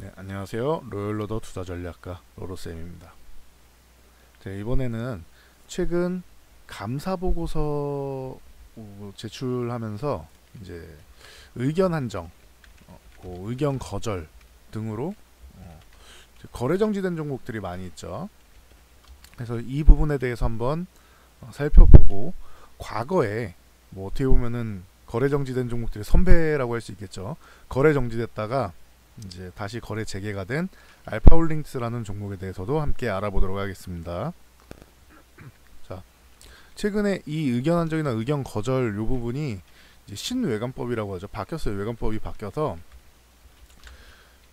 네, 안녕하세요. 로열로더 투자 전략가 로로쌤입니다. 네, 이번에는 최근 감사 보고서 제출하면서 이제 의견 한정, 어, 그 의견 거절 등으로 어, 거래 정지된 종목들이 많이 있죠. 그래서 이 부분에 대해서 한번 어, 살펴보고 과거에 뭐 어떻게 보면은 거래 정지된 종목들의 선배라고 할 수 있겠죠. 거래 정지됐다가 이제 다시 거래 재개가 된 알파홀링스라는 종목에 대해서도 함께 알아보도록 하겠습니다. 자, 최근에 이 의견 한정이나 의견 거절 요 부분이 신외관법이라고 하죠. 바뀌었어요. 외관법이 바뀌어서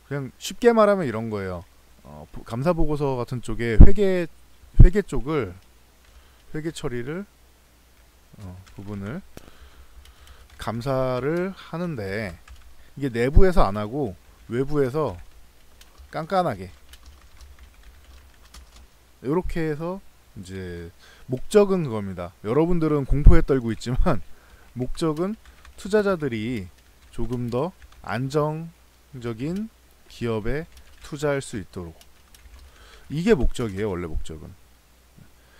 그냥 쉽게 말하면 이런 거예요. 어, 감사 보고서 같은 쪽에 회계 회계 쪽을 회계 처리를 어, 부분을 감사를 하는데 이게 내부에서 안 하고 외부에서 깐깐하게 이렇게 해서 이제 목적은 그겁니다. 여러분들은 공포에 떨고 있지만 목적은 투자자들이 조금 더 안정적인 기업에 투자할 수 있도록 이게 목적이에요. 원래 목적은.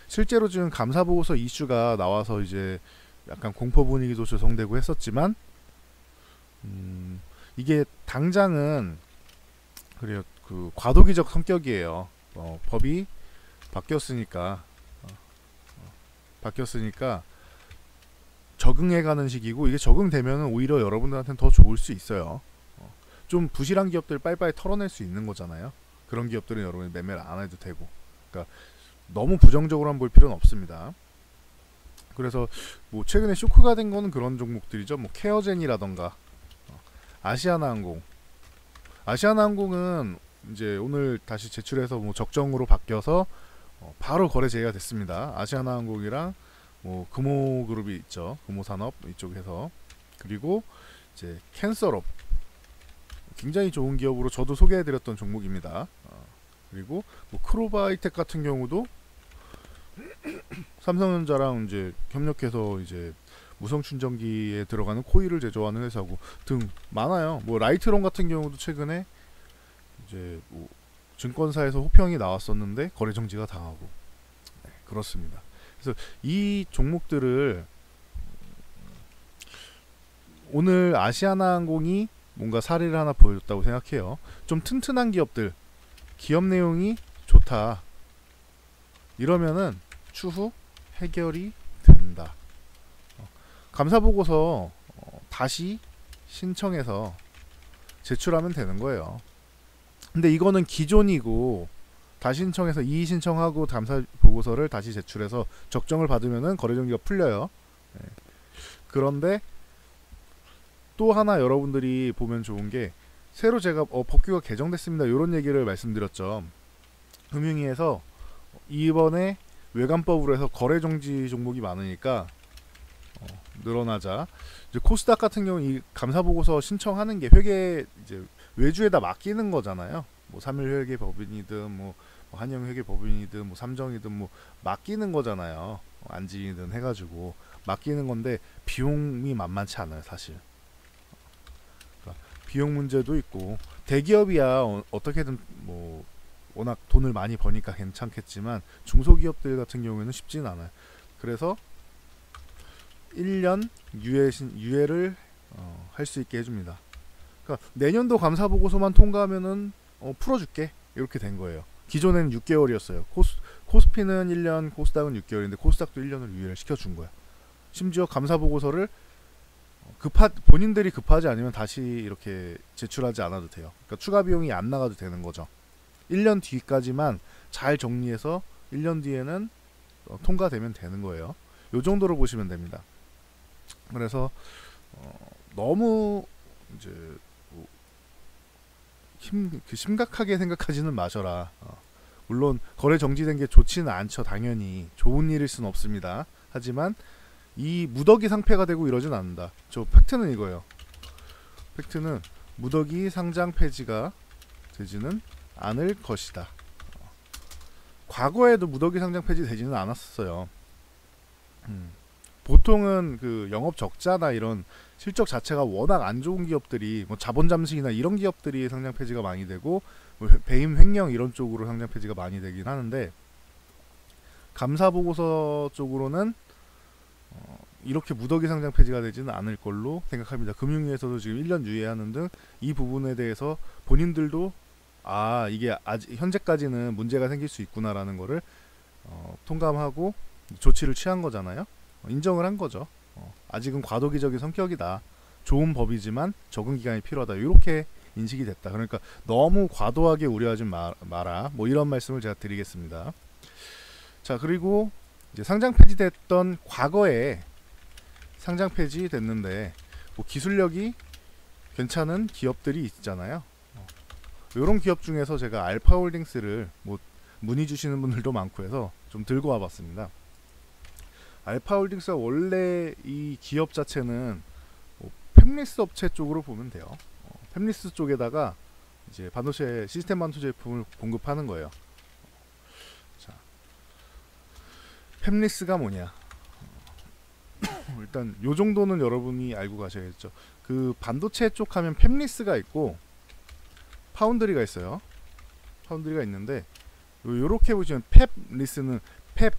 실제로 지금 감사 보고서 이슈가 나와서 이제 약간 공포 분위기도 조성되고 했었지만 음, 이게 당장은 그래요. 그 과도기적 성격이에요. 어, 법이 바뀌었으니까 어, 어, 바뀌었으니까 적응해가는 시기고 이게 적응되면 오히려 여러분들한테는 더 좋을 수 있어요. 어, 좀 부실한 기업들 빨리빨리 털어낼 수 있는 거잖아요. 그런 기업들은 여러분이 매매를 안 해도 되고, 그러니까 너무 부정적으로만 볼 필요는 없습니다. 그래서 뭐 최근에 쇼크가 된 거는 그런 종목들이죠. 뭐 케어젠이라던가 아시아나항공 아시아나항공은 이제 오늘 다시 제출해서 뭐 적정으로 바뀌어서 어, 바로 거래 제의가 됐습니다. 아시아나항공이랑 뭐 금호그룹이 있죠. 금호산업 이쪽에서 그리고 이제 캔서업 굉장히 좋은 기업으로 저도 소개해드렸던 종목입니다. 어, 그리고 뭐 크로바이텍 같은 경우도 삼성전자랑 이제 협력해서 이제 무선 충전기에 들어가는 코일을 제조하는 회사고 등 많아요. 뭐 라이트론 같은 경우도 최근에 이제 뭐 증권사에서 호평이 나왔었는데 거래 정지가 당하고 네, 그렇습니다. 그래서 이 종목들을 오늘 아시아나항공이 뭔가 사례를 하나 보여줬다고 생각해요. 좀 튼튼한 기업들, 기업 내용이 좋다. 이러면은 추후 해결이 된다. 감사 보고서 어, 다시 신청해서 제출하면 되는 거예요. 근데 이거는 기존이고 다시 신청해서 이의 신청하고 감사 보고서를 다시 제출해서 적정을 받으면은 거래 정지가 풀려요. 네. 그런데 또 하나 여러분들이 보면 좋은 게 새로 제가 어, 법규가 개정됐습니다. 이런 얘기를 말씀드렸죠. 금융위에서 이번에 외관법으로 해서 거래 정지 종목이 많으니까 어, 늘어나자 이제 코스닥 같은 경우는 이 감사 보고서 신청하는 게 회계 이제 외주에다 맡기는 거잖아요. 뭐 삼일 회계 법인이든 뭐, 뭐 한영 회계 법인이든 뭐 삼정이든 뭐 맡기는 거잖아요. 안지이든 해가지고 맡기는 건데 비용이 만만치 않아요, 사실. 그러니까 비용 문제도 있고 대기업이야 어, 어떻게든 뭐 워낙 돈을 많이 버니까 괜찮겠지만 중소기업들 같은 경우에는 쉽지는 않아요. 그래서 1년 유예 유예를 어, 할 수 있게 해줍니다. 그러니까 내년도 감사 보고서만 통과하면은 어, 풀어줄게 이렇게 된 거예요. 기존에는 6개월이었어요. 코스 코스피는 1년, 코스닥은 6개월인데 코스닥도 1년을 유예를 시켜준 거야. 심지어 감사 보고서를 급하 본인들이 급하지 않으면 다시 이렇게 제출하지 않아도 돼요. 그러니까 추가 비용이 안 나가도 되는 거죠. 1년 뒤까지만 잘 정리해서 1년 뒤에는 어, 통과되면 되는 거예요. 요 정도로 보시면 됩니다. 그래서 어, 너무 이제 뭐 심, 그 심각하게 생각하지는 마셔라. 어, 물론 거래 정지된 게 좋지는 않죠. 당연히 좋은 일일 수는 없습니다. 하지만 이 무더기 상패가 되고 이러진 않는다. 저 팩트는 이거예요. 팩트는 무더기 상장 폐지가 되지는 않을 것이다. 과거에도 무더기 상장 폐지 되지는 않았어요. 음. 보통은 그 영업 적자나 이런 실적 자체가 워낙 안 좋은 기업들이 뭐 자본 잠식이나 이런 기업들이 상장 폐지가 많이 되고 뭐 배임 횡령 이런 쪽으로 상장 폐지가 많이 되긴 하는데 감사 보고서 쪽으로는 어, 이렇게 무더기 상장 폐지가 되지는 않을 걸로 생각합니다. 금융위에서도 지금 1년 유예하는 등 이 부분에 대해서 본인들도 아 이게 아직 현재까지는 문제가 생길 수 있구나라는 거를 어, 통감하고 조치를 취한 거잖아요. 어, 인정을 한 거죠. 어, 아직은 과도기적인 성격이다. 좋은 법이지만 적응 기간이 필요하다. 이렇게 인식이 됐다. 그러니까 너무 과도하게 우려하지 마, 마라. 뭐 이런 말씀을 제가 드리겠습니다. 자 그리고 이제 상장 폐지됐던 과거에 상장 폐지 됐는데 뭐 기술력이 괜찮은 기업들이 있잖아요. 이런 기업 중에서 제가 알파홀딩스를 뭐 문의 주시는 분들도 많고 해서 좀 들고 와봤습니다. 알파홀딩스가 원래 이 기업 자체는 뭐 팹리스 업체 쪽으로 보면 돼요. 어, 팹리스 쪽에다가 이제 반도체 시스템 반도체 제품을 공급하는 거예요. 자, 팹리스가 뭐냐? 어, 일단 요 정도는 여러분이 알고 가셔야겠죠. 그 반도체 쪽 하면 팹리스가 있고 파운드리가 있어요. 파운드리가 있는데 요렇게 보시면 펩 리스는 펩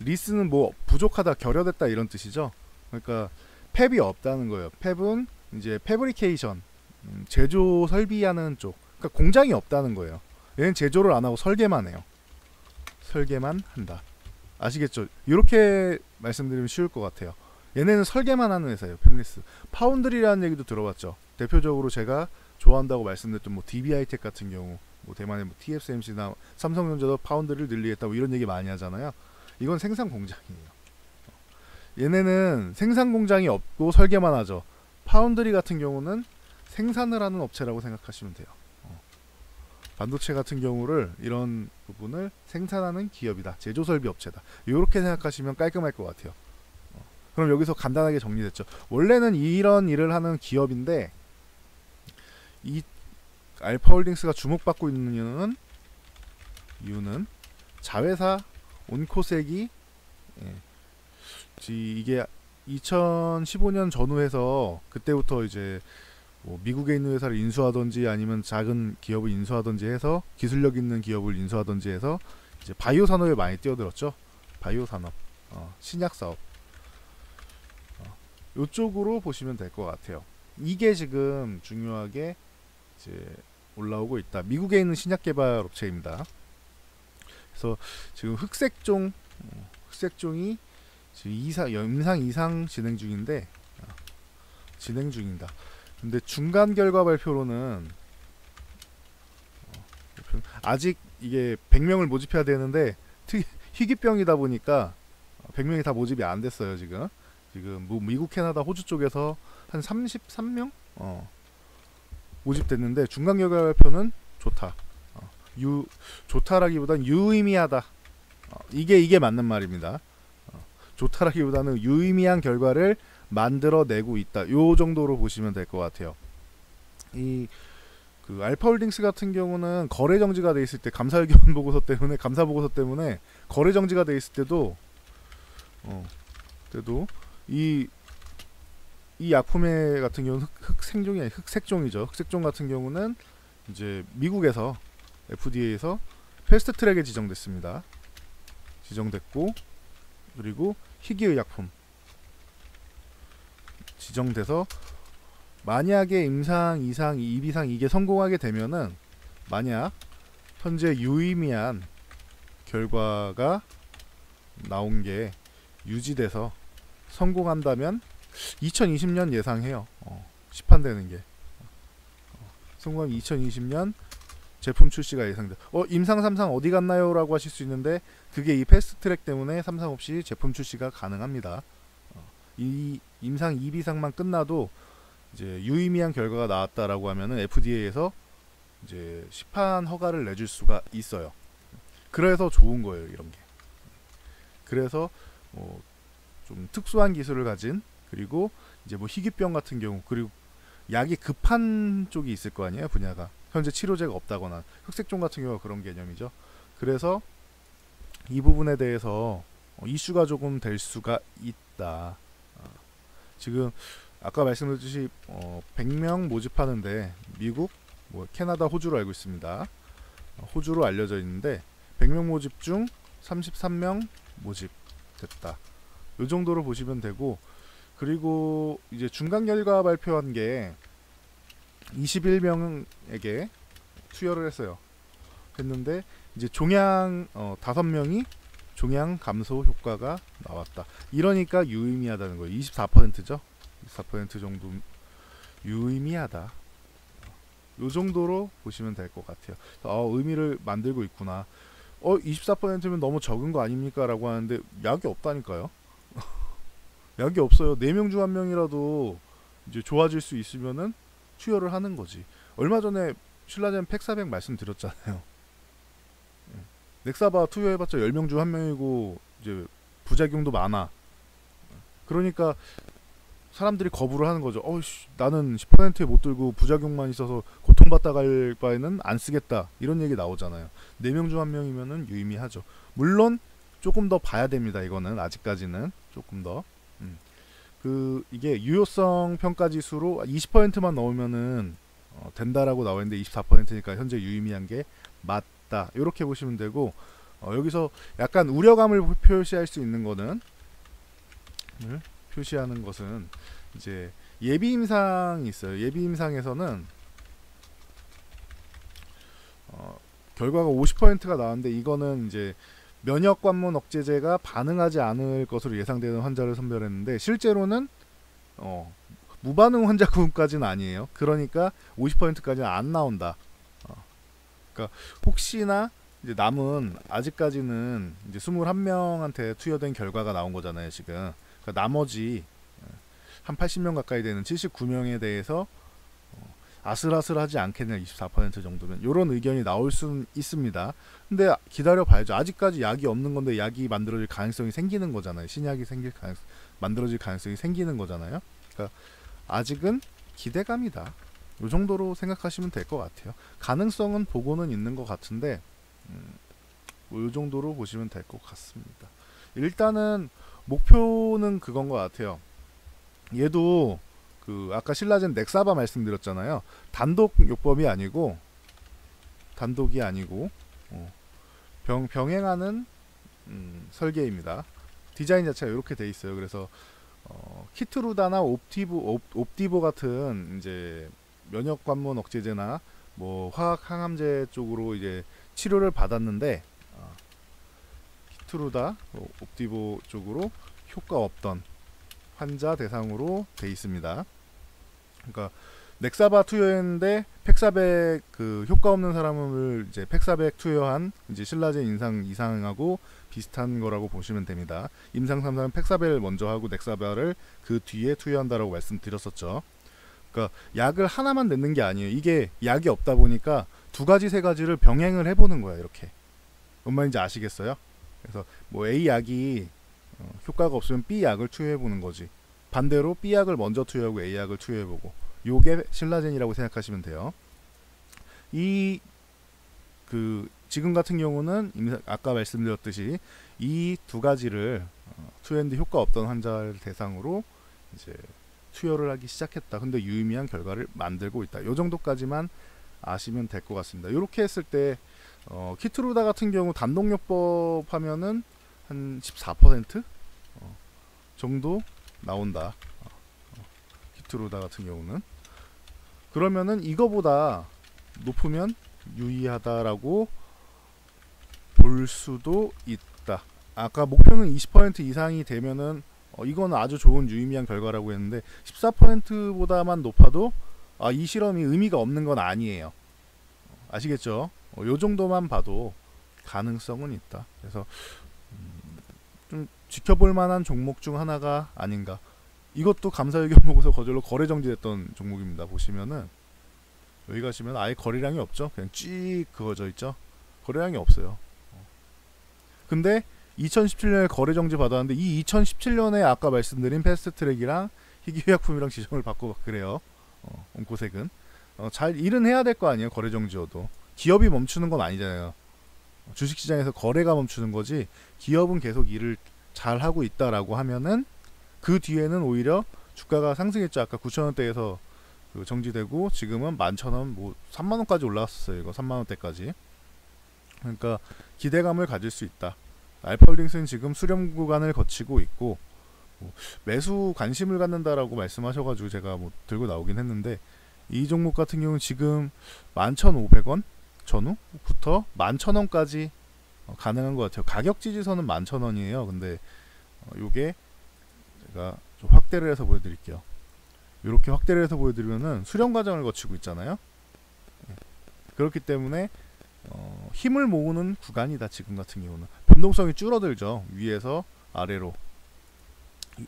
리스는 뭐 부족하다 결여됐다 이런 뜻이죠. 그러니까 펩이 없다는 거예요. 펩은 이제 패브리케이션 음, 제조 설비하는 쪽. 그러니까 공장이 없다는 거예요. 얘는 제조를 안 하고 설계만 해요. 설계만 한다. 아시겠죠? 이렇게 말씀드리면 쉬울 것 같아요. 얘네는 설계만 하는 회사예요. 펩리스. 파운드리라는 얘기도 들어봤죠. 대표적으로 제가 좋아한다고 말씀드렸던 뭐 DB하이텍 같은 경우, 뭐 대만의 뭐 TSMC나 삼성전자도 파운드를 늘리겠다 뭐 이런 얘기 많이 하잖아요. 이건 생산 공장이에요. 얘네는 생산 공장이 없고 설계만 하죠. 파운드리 같은 경우는 생산을 하는 업체라고 생각하시면 돼요. 어. 반도체 같은 경우를 이런 부분을 생산하는 기업이다. 제조 설비 업체다. 이렇게 생각하시면 깔끔할 것 같아요. 어. 그럼 여기서 간단하게 정리됐죠. 원래는 이런 일을 하는 기업인데 이 알파홀딩스가 주목받고 있는 이유는 이유는 자회사 온코색이 예, 이게 2015년 전후해서 그때부터 이제 뭐 미국에 있는 회사를 인수하든지 아니면 작은 기업을 인수하든지 해서 기술력 있는 기업을 인수하든지 해서 이제 바이오 산업에 많이 뛰어들었죠. 바이오 산업, 어, 신약 사업. 어, 이쪽으로 보시면 될 것 같아요. 이게 지금 중요하게 이제 올라오고 있다. 미국에 있는 신약 개발 업체입니다. 그래서 지금 흑색종 어, 흑색종이 지금 이상 임상 이상 진행 중인데 어, 진행 중입니다. 근데 중간 결과 발표로는 어, 아직 이게 100명을 모집해야 되는데 희귀병이다 보니까 100명이 다 모집이 안 됐어요 지금 지금 뭐 미국 캐나다 호주 쪽에서 한 33명 어, 모집됐는데 중간 결과 발표는 좋다. 어, 유 좋다라기보단 유의미하다. 어, 이게 이게 맞는 말입니다. 어, 좋다라기보다는 유의미한 결과를 만들어내고 있다. 요 정도로 보시면 될 것 같아요. 이 그 알파홀딩스 같은 경우는 거래 정지가 돼 있을 때 감사 의견 보고서 때문에 감사 보고서 때문에 거래 정지가 돼 있을 때도 어 때도 이이 약품의 같은 경우는 흑, 생종이 아니 흑색종이죠. 흑색종 같은 경우는 이제 미국에서 FDA에서 패스트 트랙에 지정됐습니다. 지정됐고 그리고 희귀의약품 지정돼서 만약에 임상 이상 입이상 이게 성공하게 되면은 만약 현재 유의미한 결과가 나온 게 유지돼서 성공한다면 2020년 예상해요. 어, 시판되는 게. 어, 성공 2020년 제품 출시가 예상돼. 어 임상 삼상 어디 갔나요?라고 하실 수 있는데 그게 이 패스트 트랙 때문에 삼상 없이 제품 출시가 가능합니다. 어, 이 임상 2비상만 끝나도 이제 유의미한 결과가 나왔다라고 하면은 FDA에서 이제 시판 허가를 내줄 수가 있어요. 그래서 좋은 거예요 이런 게. 그래서 뭐 좀 특수한 기술을 가진 그리고 이제 뭐 희귀병 같은 경우 그리고 약이 급한 쪽이 있을 거 아니에요 분야가 현재 치료제가 없다거나 흑색종 같은 경우가 그런 개념이죠 그래서 이 부분에 대해서 어, 이슈가 조금 될 수가 있다 지금 아까 말씀드렸듯이 어, 100명 모집하는데 미국, 뭐 캐나다, 호주로 알고 있습니다. 어, 호주로 알려져 있는데 100명 모집 중 33명 모집 됐다. 이 정도로 보시면 되고 그리고 이제 중간 결과 발표한 게 21명에게 투여를 했어요. 했는데 이제 종양 어, 5명이 종양 감소 효과가 나왔다. 이러니까 유의미하다는 거예요. 24%죠. 24% 정도 유의미하다. 요 정도로 보시면 될 것 같아요. 어, 의미를 만들고 있구나. 어, 24%면 너무 적은 거 아닙니까? 라고 하는데 약이 없다니까요. 약이 없어요. 4명 중 1명이라도 이제 좋아질 수 있으면은 투여를 하는 거지. 얼마 전에 신라젠 팩400 말씀드렸잖아요. 예. 넥사바 투여해봤자 10명 중 1명이고 이제 부작용도 많아. 그러니까 사람들이 거부를 하는 거죠. 어이씨, 나는 10%에 못 들고 부작용만 있어서 고통받다 갈 바에는 안 쓰겠다. 이런 얘기 나오잖아요. 4명 중 1명이면은 유의미하죠. 물론 조금 더 봐야 됩니다. 이거는 아직까지는 조금 더. 음. 그 이게 유효성 평가 지수로 20%만 넣으면은 어, 된다라고 나와 있는데 24%니까 현재 유의미한 게 맞다. 이렇게 보시면 되고 어, 여기서 약간 우려감을 표시할 수 있는 거는 음, 표시하는 것은 이제 예비 임상이 있어요. 예비 임상에서는 어, 결과가 50%가 나왔는데 이거는 이제 면역 관문 억제제가 반응하지 않을 것으로 예상되는 환자를 선별했는데 실제로는 어, 무반응 환자군까지는 아니에요. 그러니까 50%까지는 안 나온다. 어, 그러니까 혹시나 이제 남은 아직까지는 이제 21명한테 투여된 결과가 나온 거잖아요, 지금. 그러니까 나머지 한 80명 가까이 되는 79명에 대해서 어, 아슬아슬하지 않겠냐 24% 정도면 이런 의견이 나올 수 있습니다. 근데 기다려 봐야죠. 아직까지 약이 없는 건데 약이 만들어질 가능성이 생기는 거잖아요. 신약이 생길 가능 만들어질 가능성이 생기는 거잖아요. 그러니까 아직은 기대감이다. 이 정도로 생각하시면 될 것 같아요. 가능성은 보고는 있는 것 같은데 음, 뭐이 정도로 보시면 될 것 같습니다. 일단은 목표는 그건 것 같아요. 얘도 그 아까 신라젠 넥사바 말씀드렸잖아요. 단독 요법이 아니고 단독이 아니고 어, 병 병행하는 음, 설계입니다. 디자인 자체가 이렇게 돼 있어요. 그래서 어, 키트루다나 옵티보 옵, 디보 같은 이제 면역 관문 억제제나 뭐 화학 항암제 쪽으로 이제 치료를 받았는데 키트루다 어, 옵티보 쪽으로 효과 없던 환자 대상으로 돼 있습니다. 그러니까 넥사바 투여했는데 팩사백 그 효과 없는 사람을 이제 팩사백 투여한 이제 신라제 인상 이상하고 비슷한 거라고 보시면 됩니다. 임상 3사는 팩사백을 먼저 하고 넥사바를 그 뒤에 투여한다라고 말씀드렸었죠. 그러니까 약을 하나만 넣는 게 아니에요. 이게 약이 없다 보니까 두 가지 세 가지를 병행을 해보는 거야 이렇게. 뭔 말인지 아시겠어요? 그래서 뭐 A 약이 어, 효과가 없으면 B 약을 투여해 보는 거지. 반대로 B 약을 먼저 투여하고 A 약을 투여해 보고. 요게 신라젠이라고 생각하시면 돼요. 이 그 지금 같은 경우는 아까 말씀드렸듯이 이 두 가지를 어, 투여했는데 효과 없던 환자를 대상으로 이제 투여를 하기 시작했다. 근데 유의미한 결과를 만들고 있다. 요 정도까지만 아시면 될 것 같습니다. 이렇게 했을 때 어, 키트루다 같은 경우 단독요법 하면은 한 14% 어, 정도 나온다. 어, 어, 키트루다 같은 경우는 그러면은 이거보다 높으면 유의하다라고 볼 수도 있다. 아까 목표는 20% 이상이 되면은 어, 이거는 아주 좋은 유의미한 결과라고 했는데 14%보다만 높아도 아, 이 실험이 의미가 없는 건 아니에요. 아시겠죠? 어, 요 정도만 봐도 가능성은 있다. 그래서 음, 좀 지켜볼 만한 종목 중 하나가 아닌가. 이것도 감사의견 보고서 거절로 거래 정지됐던 종목입니다. 보시면은 여기 가시면 아예 거래량이 없죠. 그냥 쭉 그어져 있죠. 거래량이 없어요. 근데 2017년에 거래 정지 받았는데 이 2017년에 아까 말씀드린 패스트트랙이랑 희귀의약품이랑 지정을 받고 그래요. 어, 온코색은 어, 잘 일은 해야 될 거 아니에요. 거래 정지여도 기업이 멈추는 건 아니잖아요. 주식시장에서 거래가 멈추는 거지 기업은 계속 일을 잘 하고 있다라고 하면은 그 뒤에는 오히려 주가가 상승했죠. 아까 9,000원대에서 그 정지되고 지금은 11,000원 뭐 3만 원까지 올라왔었어요. 이거 3만 원대까지. 그러니까 기대감을 가질 수 있다. 알파홀딩스는 지금 수렴 구간을 거치고 있고 뭐 매수 관심을 갖는다라고 말씀하셔가지고 제가 뭐 들고 나오긴 했는데 이 종목 같은 경우는 지금 11,500원 전후부터 11,000원까지 어, 가능한 것 같아요. 가격 지지선은 11,000원이에요. 근데 어, 요게 제가 좀 확대를 해서 보여드릴게요. 이렇게 확대를 해서 보여드리면은 수렴 과정을 거치고 있잖아요. 예. 그렇기 때문에 어, 힘을 모으는 구간이다 지금 같은 경우는 변동성이 줄어들죠 위에서 아래로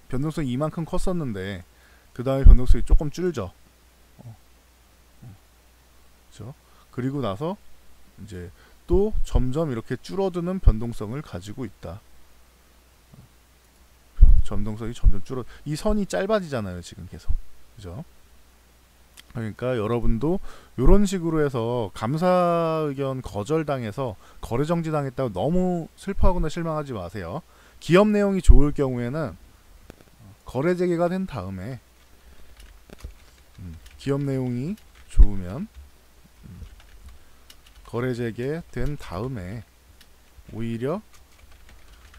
변동성이 이만큼 컸었는데 그 다음에 변동성이 조금 줄죠 어. 그렇죠 그리고 나서 이제 또 점점 이렇게 줄어드는 변동성을 가지고 있다. 변동성이 점점 줄어 이 선이 짧아지잖아요 지금 계속. 그죠? 그러니까 여러분도 이런 식으로 해서 감사 의견 거절당해서 거래 정지 당했다고 너무 슬퍼하거나 실망하지 마세요. 기업 내용이 좋을 경우에는 거래 재개가 된 다음에 음, 기업 내용이 좋으면 음, 거래 재개된 다음에 오히려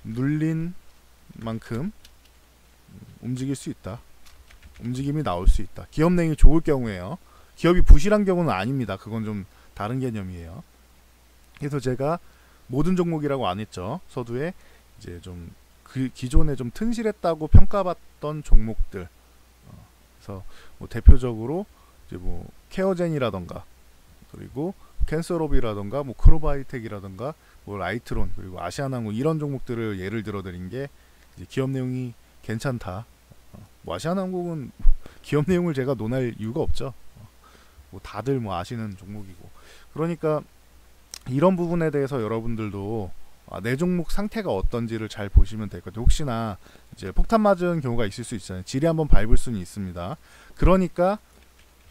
눌린 만큼 음, 움직일 수 있다. 움직임이 나올 수 있다. 기업 내용이 좋을 경우에요. 기업이 부실한 경우는 아닙니다. 그건 좀 다른 개념이에요. 그래서 제가 모든 종목이라고 안 했죠. 서두에 이제 좀 그 기존에 좀 튼실했다고 평가받던 종목들. 어, 그래서 뭐 대표적으로 이제 뭐 케어젠이라던가 그리고 캔서롭이라던가 뭐 크로바이텍이라던가 뭐 라이트론 그리고 아시아나무 이런 종목들을 예를 들어 드린 게 기업 내용이 괜찮다. 뭐 아시아나항공은 기업 내용을 제가 논할 이유가 없죠. 뭐 다들 뭐 아시는 종목이고 그러니까 이런 부분에 대해서 여러분들도 아, 내 종목 상태가 어떤지를 잘 보시면 될 것 같아요. 혹시나 이제 폭탄 맞은 경우가 있을 수 있잖아요. 질이 한번 밟을 수는 있습니다. 그러니까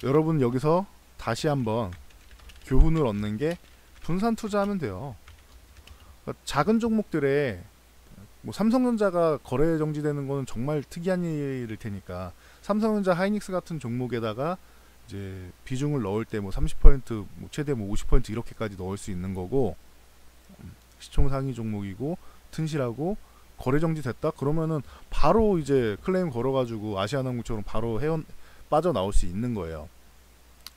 여러분 여기서 다시 한번 교훈을 얻는 게 분산 투자하면 돼요. 그러니까 작은 종목들에 뭐 삼성전자가 거래 정지되는 거는 정말 특이한 일일 테니까 삼성전자 하이닉스 같은 종목에다가 이제 비중을 넣을 때 뭐 30%뭐 최대 뭐 50% 이렇게까지 넣을 수 있는 거고 음, 시총 상위 종목이고 튼실하고 거래 정지 됐다 그러면은 바로 이제 클레임 걸어가지고 아시아나항공처럼 바로 해온 빠져 나올 수 있는 거예요.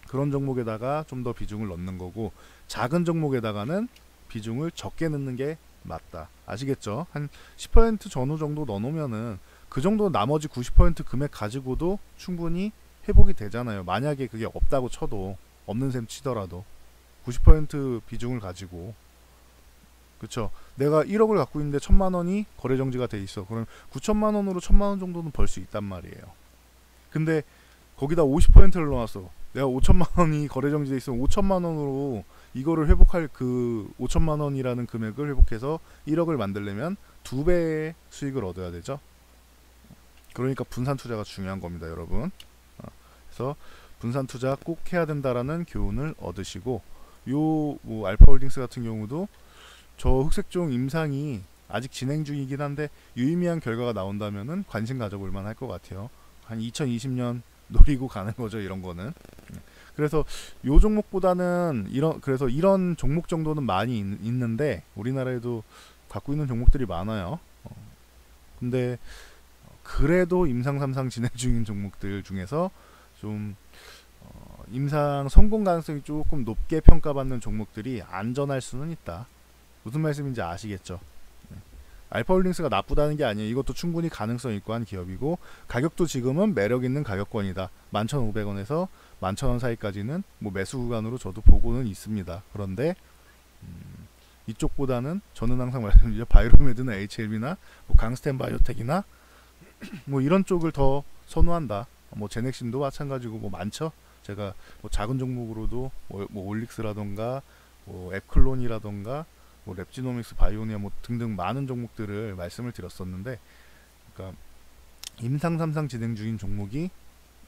그런 종목에다가 좀 더 비중을 넣는 거고 작은 종목에다가는 비중을 적게 넣는 게 맞다. 아시겠죠? 한 10% 전후 정도 넣어놓으면은 그 정도 나머지 90% 금액 가지고도 충분히 회복이 되잖아요. 만약에 그게 없다고 쳐도 없는 셈 치더라도 90% 비중을 가지고 그쵸 내가 1억을 갖고 있는데 천만 원이 거래 정지가 돼 있어 그럼 9천만 원으로 천만 원 정도는 벌 수 있단 말이에요 근데 거기다 50%를 넣어놨어 내가 5천만 원이 거래 정지돼 있으면 5천만 원으로 이거를 회복할 그 5천만 원이라는 금액을 회복해서 1억을 만들려면 두 배의 수익을 얻어야 되죠. 그러니까 분산 투자가 중요한 겁니다, 여러분. 어, 그래서 분산 투자 꼭 해야 된다라는 교훈을 얻으시고 요뭐 알파홀딩스 같은 경우도 저 흑색종 임상이 아직 진행 중이긴 한데 유의미한 결과가 나온다면은 관심 가져볼 만할 것 같아요. 한 2020년 노리고 가는 거죠, 이런 거는. 그래서 요 종목보다는 이런 그래서 이런 종목 정도는 많이 있, 는데 우리나라에도 갖고 있는 종목들이 많아요. 어, 근데 그래도 임상 삼상 진행 중인 종목들 중에서 좀 어, 임상 성공 가능성이 조금 높게 평가받는 종목들이 안전할 수는 있다. 무슨 말씀인지 아시겠죠? 네. 알파홀딩스가 나쁘다는 게 아니에요. 이것도 충분히 가능성 있고 한 기업이고 가격도 지금은 매력 있는 가격권이다. 11,500원에서 만천원 사이까지는 뭐 매수 구간으로 저도 보고는 있습니다. 그런데 음, 이쪽보다는 저는 항상 말씀드리죠. 바이로메드나 HLB나 뭐 강스텐 바이오텍이나 뭐 이런 쪽을 더 선호한다. 뭐 제넥신도 마찬가지고 뭐 많죠. 제가 뭐 작은 종목으로도 뭐, 뭐 올릭스라던가 뭐 앱클론이라던가 뭐 랩지노믹스 바이오니아 뭐 등등 많은 종목들을 말씀을 드렸었는데 그러니까 임상 삼상 진행 중인 종목이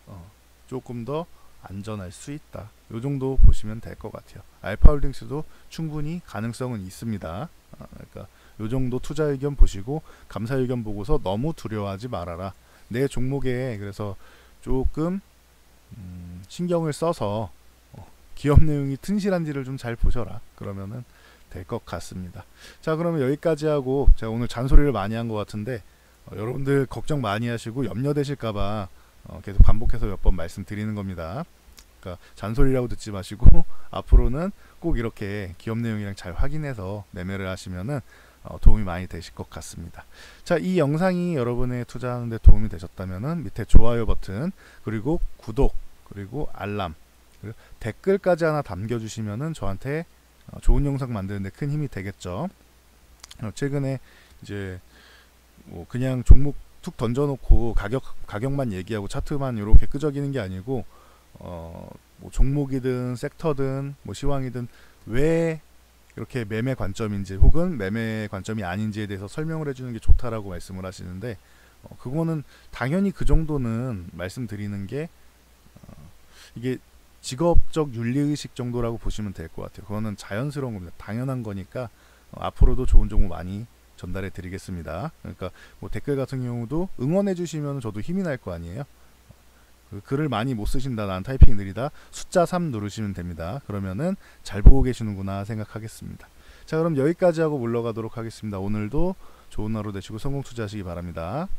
어, 조금 더 안전할 수 있다. 요 정도 보시면 될 것 같아요. 알파홀딩스도 충분히 가능성은 있습니다. 아, 그러니까 요 정도 투자 의견 보시고 감사 의견 보고서 너무 두려워하지 말아라. 내 종목에 그래서 조금 음, 신경을 써서 어, 기업 내용이 튼실한지를 좀 잘 보셔라. 그러면은 될 것 같습니다. 자, 그러면 여기까지 하고 제가 오늘 잔소리를 많이 한 것 같은데 어, 여러분들 걱정 많이 하시고 염려되실까봐 어, 계속 반복해서 몇 번 말씀드리는 겁니다. 그러니까 잔소리라고 듣지 마시고 앞으로는 꼭 이렇게 기업 내용이랑 잘 확인해서 매매를 하시면은 어, 도움이 많이 되실 것 같습니다. 자, 이 영상이 여러분의 투자하는데 도움이 되셨다면은 밑에 좋아요 버튼 그리고 구독 그리고 알람 그리고 댓글까지 하나 남겨주시면은 저한테 어, 좋은 영상 만드는데 큰 힘이 되겠죠. 어, 최근에 이제 뭐 그냥 종목 툭 던져놓고 가격 가격만 얘기하고 차트만 이렇게 끄적이는 게 아니고 어, 뭐 종목이든 섹터든 뭐 시황이든 왜 이렇게 매매 관점인지 혹은 매매 관점이 아닌지에 대해서 설명을 해주는 게 좋다라고 말씀을 하시는데 어, 그거는 당연히 그 정도는 말씀드리는 게 어, 이게 직업적 윤리의식 정도라고 보시면 될 것 같아요. 그거는 자연스러운 겁니다. 당연한 거니까 어, 앞으로도 좋은 정보 많이 전달해 드리겠습니다. 그러니까 뭐 댓글 같은 경우도 응원해 주시면 저도 힘이 날 거 아니에요. 그 글을 많이 못 쓰신다, 난 타이핑 느리다, 숫자 3 누르시면 됩니다. 그러면은 잘 보고 계시는구나 생각하겠습니다. 자, 그럼 여기까지 하고 물러가도록 하겠습니다. 오늘도 좋은 하루 되시고 성공 투자하시기 바랍니다.